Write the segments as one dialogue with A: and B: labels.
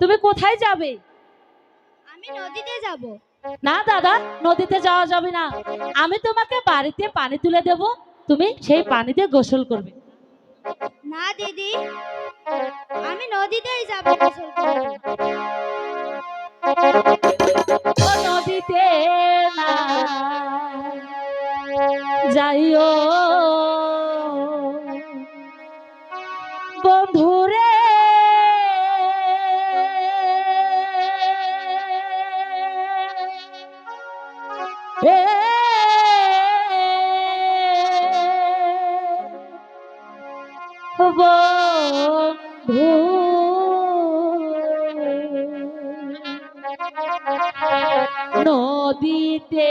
A: তুমি কোথায় যাবে?
B: আমি নদীতে যাব।
A: না দাদা নদীতে যাওয়া যাবে না। আমি তোমাকে বাড়িতে পানি তুলে দেব তুমি সেই পানিতে গোসল করবে।
B: না দিদি। আমি নদীতেই যাব গোসল করতে।
A: নদীতে না। যাইও। নদীতে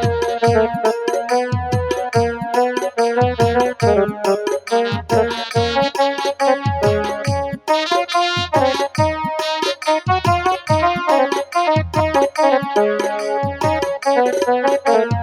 A: দিব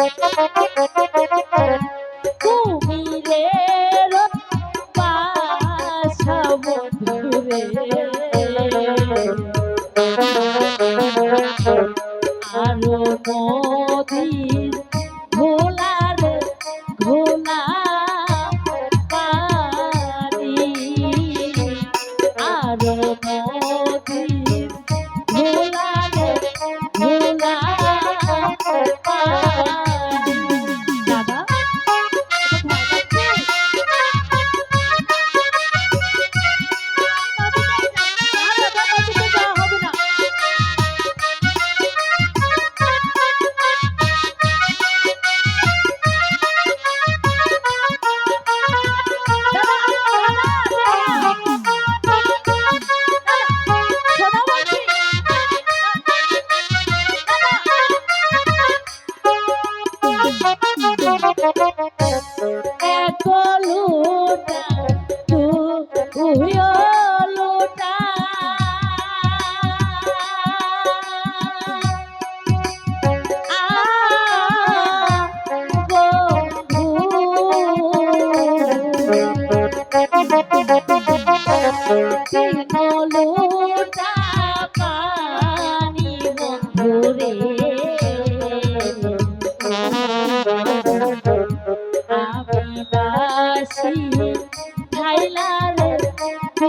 A: বন্ধু কুমিরের বাসা বন্ধুরে আরও নদীর ঘোলার ঘোলা পানি। আরও নদীর ঘোলার ঘোলা পানি। এক লুটা তুই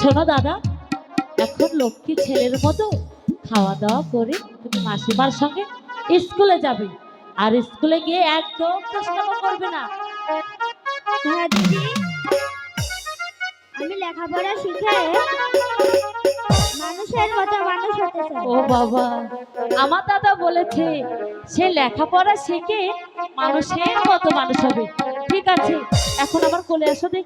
A: শোনো দাদা এখন লক্ষ্মী ছেলের মতো খাওয়া দাওয়া করে তুমি মাসিমার সঙ্গে স্কুলে যাবে। আর স্কুলে গিয়ে একদম দুষ্টামো করবে না।
B: আমি লেখাপড়া শিখে মানুষের মতো মানুষ হতে চাই।
A: ও বাবা আমার দাদা বলেছে সে লেখাপড়া শিখে মানুষের মতো মানুষ হবে। ঠিক আছে? এখন আমার কোলে আসো দেখ।